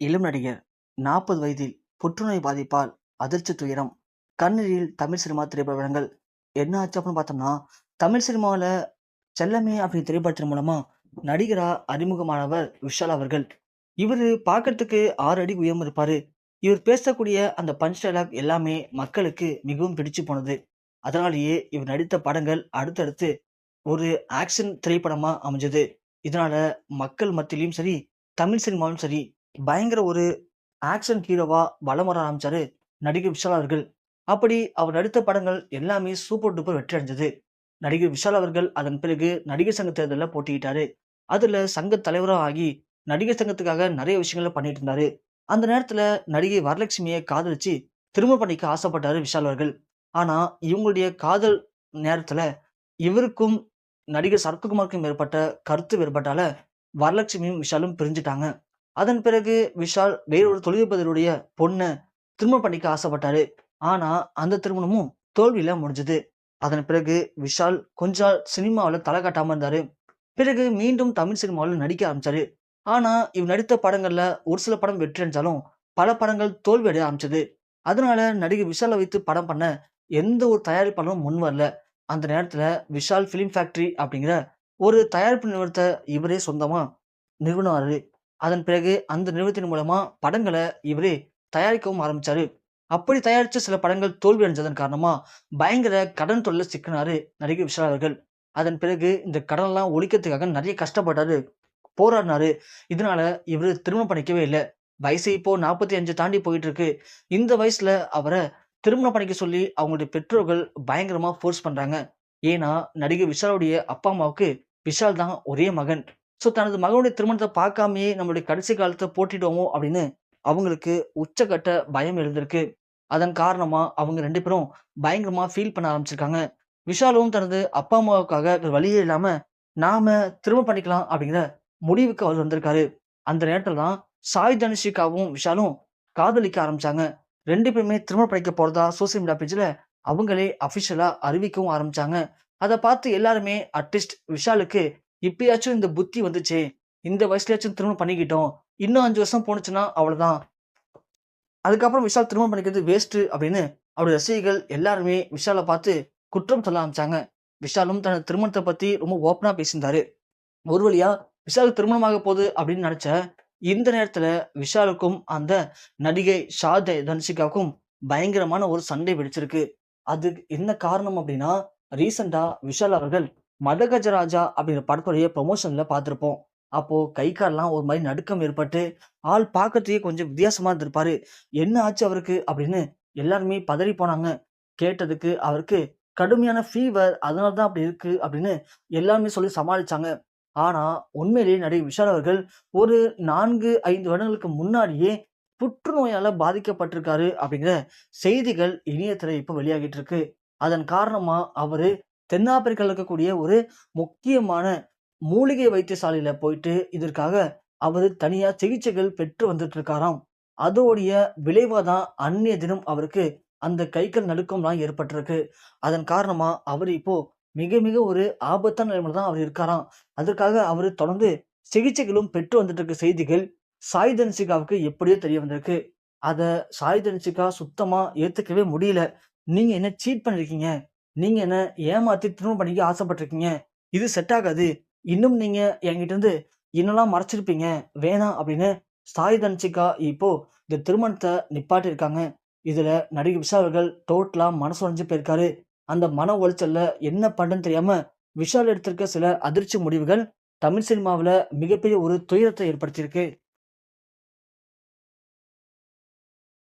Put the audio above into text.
இளம் நடிகர் நாற்பது வயதில் புற்றுநோய் பாதிப்பால் அதிர்ச்சி துயரம். கண்ணீரில் தமிழ் சினிமா திரைப்படங்கள். என்ன ஆச்சு அப்படின்னு பார்த்தோம்னா தமிழ் சினிமாவில் செல்லமே அப்படிங்கிற திரைப்படத்தின் மூலமா நடிகரா அறிமுகமானவர் விஷால் அவர்கள். இவர் பார்க்கறதுக்கு ஆறு அடி உயரம் இருப்பார். இவர் பேசக்கூடிய அந்த பஞ்ச் டைலாக் எல்லாமே மக்களுக்கு மிகவும் பிடிச்சு போனது. அதனாலேயே இவர் நடித்த படங்கள் அடுத்தடுத்து ஒரு ஆக்ஷன் திரைப்படமாக அமைஞ்சது. இதனால மக்கள் மத்தியிலையும் சரி தமிழ் சினிமாவும் சரி பயங்கர ஒரு ஆக்ஷன் ஹீரோவா வலம் வர ஆரம்பிச்சாரு நடிகர் விஷால் அவர்கள். அப்படி அவர் நடித்த படங்கள் எல்லாமே சூப்பர் டூப்பர் வெற்றி அடைஞ்சது. நடிகர் விஷால் அவர்கள் அதன் பிறகு நடிகர் சங்க தேர்தலில் போட்டியிட்டாரு. அதுல சங்க தலைவராக ஆகி நடிகர் சங்கத்துக்காக நிறைய விஷயங்களை பண்ணிட்டு இருந்தாரு. அந்த நேரத்துல நடிகை வரலட்சுமியை காதலிச்சு திரும்ப பண்ணிக்க ஆசைப்பட்டாரு விஷால் அவர்கள். ஆனா இவங்களுடைய காதல் நேரத்துல இவருக்கும் நடிகர் சரத்குமாருக்கும் ஏற்பட்ட கருத்து வேறுபட்டால வரலட்சுமியும் விஷாலும் பிரிஞ்சுட்டாங்க. அதன் பிறகு விஷால் வேறொரு தொழிலதிபருடைய பொண்ணை திருமணம் பண்ணிக்க ஆசைப்பட்டாரு. ஆனா அந்த திருமணமும் தோல்வியில முடிஞ்சது. அதன் பிறகு விஷால் கொஞ்ச நாள் சினிமாவில் தலை காட்டாம இருந்தாரு. பிறகு மீண்டும் தமிழ் சினிமாவில் நடிக்க ஆரம்பிச்சாரு. ஆனா இவர் நடித்த படங்கள்ல ஒரு சில படம் வெற்றி அடைஞ்சாலும் பல படங்கள் தோல்வி அடைய ஆரம்பிச்சது. அதனால நடிகை விஷாலை வைத்து படம் பண்ண எந்த ஒரு தயாரிப்பாளரும் முன் வரல. அந்த நேரத்துல விஷால் ஃபிலிம் ஃபேக்டரி அப்படிங்கிற ஒரு தயாரிப்பு நிறுவனத்தை இவரே சொந்தமா நிறுவனாரு. அதன் பிறகு அந்த நிறுவனத்தின் மூலமா படங்களை இவர் தயாரிக்கவும் ஆரம்பிச்சாரு. அப்படி தயாரிச்ச சில படங்கள் தோல்வி அடைஞ்சதன் காரணமா பயங்கர கடன் தொல்லை சிக்கினாரு நடிகர் விஷால் அவர்கள். அதன் பிறகு இந்த கடன்லாம் ஒழிக்கிறதுக்காக நிறைய கஷ்டப்பட்டாரு. போராடினாரு. இதனால இவர் திருமணம் பண்ணிக்கவே இல்லை. வயசு இப்போ நாற்பத்தி அஞ்சு தாண்டி போயிட்டு இருக்கு இந்த வயசுல அவரை திருமணம் பண்ணிக்க சொல்லி அவங்களுடைய பெற்றோர்கள் பயங்கரமா ஃபோர்ஸ் பண்றாங்க. ஏன்னா நடிகர் விஷாலுடைய அப்பா அம்மாவுக்கு விஷால் தான் ஒரே மகன். ஸோ தனது மகனுடைய திருமணத்தை பார்க்காமயே நம்மளுடைய கடைசி காலத்தை போட்டிடுவோமோ அப்படின்னு அவங்களுக்கு உச்சக்கட்ட பயம் எழுந்திருக்கு. அதன் காரணமாக அவங்க ரெண்டு பேரும் பயங்கரமாக ஃபீல் பண்ண ஆரம்பிச்சிருக்காங்க. விஷாலும் தனது அப்பா அம்மாவுக்காக வழியே இல்லாமல் நாம திரும்ப பண்ணிக்கலாம் அப்படிங்கிற முடிவுக்கு அவர் வந்திருக்காரு. அந்த நேரத்தில் தான் சாய் தனுஷிகாவும் விஷாலும் காதலிக்க ஆரம்பிச்சாங்க. ரெண்டு பேருமே திரும்ப படிக்க போகிறதா சோசியல் மீடியா பேஜில் அவங்களே அஃபிஷியலாக அறிவிக்கவும் ஆரம்பித்தாங்க அதை பார்த்து எல்லாருமே அட்லீஸ்ட் விஷாலுக்கு இப்பயாச்சும் இந்த புத்தி வந்துச்சே. இந்த வயசுலயாச்சும் திருமணம் பண்ணிக்கிட்டோம். இன்னும் அஞ்சு வருஷம் போணுச்சுன்னா அவ்வளவுதான். அதுக்கப்புறம் விஷால் திருமணம் பண்ணிக்கிறது வேஸ்ட்டு அப்படின்னு அவருடைய ரசிகர்கள் எல்லாருமே விஷாலை பார்த்து குற்றம் சொல்ல ஆரம்பிச்சாங்க. விஷாலும் தனது திருமணத்தை பத்தி ரொம்ப ஓப்பனா பேசியிருந்தாரு. ஒரு வழியா விஷால் திருமணமாக போகுது அப்படின்னு நினைச்ச இந்த நேரத்துல விஷாலுக்கும் அந்த நடிகை ஷாத தனுஷிகாவுக்கும் பயங்கரமான ஒரு சண்டை வெடிச்சிருக்கு. அது என்ன காரணம் அப்படின்னா ரீசெண்டா விஷால் அவர்கள் மதகஜராஜா அப்படிங்கிற படத்துடைய ப்ரொமோஷன்ல பார்த்துருப்போம். அப்போ கை கால்லாம் ஒரு மாதிரி நடுக்கம் ஏற்பட்டு ஆள் பார்க்கறதுக்கே கொஞ்சம் வித்தியாசமா இருந்திருப்பாரு. என்ன ஆச்சு அவருக்கு? அப்படின்னு எல்லாருமே பதறி போனாங்க. கேட்டதுக்கு அவருக்கு கடுமையான ஃபீவர் அதனால தான் அப்படி இருக்கு அப்படின்னு எல்லாருமே சொல்லி சமாளிச்சாங்க. ஆனா உண்மையிலேயே நடிகை விஷால் அவர்கள் ஒரு நான்கு ஐந்து வருடங்களுக்கு முன்னாடியே புற்றுநோயால பாதிக்கப்பட்டிருக்காரு அப்படிங்கிற செய்திகள் இணையத்துல இப்ப வெளியாகிட்டு இருக்கு. அதன் காரணமா அவரு தென்னாப்பிரிக்காவில் இருக்கக்கூடிய ஒரு முக்கியமான மூலிகை வைத்தியசாலையில போயிட்டு இதற்காக அவர் தனியா சிகிச்சைகள் பெற்று வந்துட்டு இருக்காராம் அதோடைய விளைவாக தான் அந்நிய தினம் அவருக்கு அந்த கைகள் நடுக்கம்லாம் ஏற்பட்டிருக்கு. அதன் காரணமா அவர் இப்போ மிக மிக ஒரு ஆபத்தான நிலைமையில தான் அவர் இருக்காராம். அதற்காக அவர் தொடர்ந்து சிகிச்சைகளும் பெற்று வந்துட்டு இருக்க செய்திகள் சாய் தன்சிகாவுக்கு எப்படியோ தெரிய வந்திருக்கு. அதை சாய் தன்சிகா சுத்தமா ஏத்துக்கவே முடியல. நீங்க என்ன சீட் பண்ணிருக்கீங்க? நீங்க என்ன ஏமாத்தி திருமணம் பண்ணிக்க ஆசைப்பட்டிருக்கீங்க? இது செட் ஆகாது. இன்னும் நீங்க என்கிட்ட இருந்து இன்னெல்லாம் மறைச்சிருப்பீங்க? வேணாம் அப்படின்னு சாய் தன்சிகா இப்போ இந்த திருமணத்தை நிப்பாட்டியிருக்காங்க இதுல நடிகை விஷா அவர்கள் டோட்டலா மனசு உடைஞ்சு போயிருக்காரு. அந்த மன உளைச்சல்ல என்ன பண்ணுன்னு தெரியாம விஷால் எடுத்திருக்க சில அதிர்ச்சி முடிவுகள் தமிழ் சினிமாவில் மிகப்பெரிய ஒரு துயரத்தை ஏற்படுத்தியிருக்கு.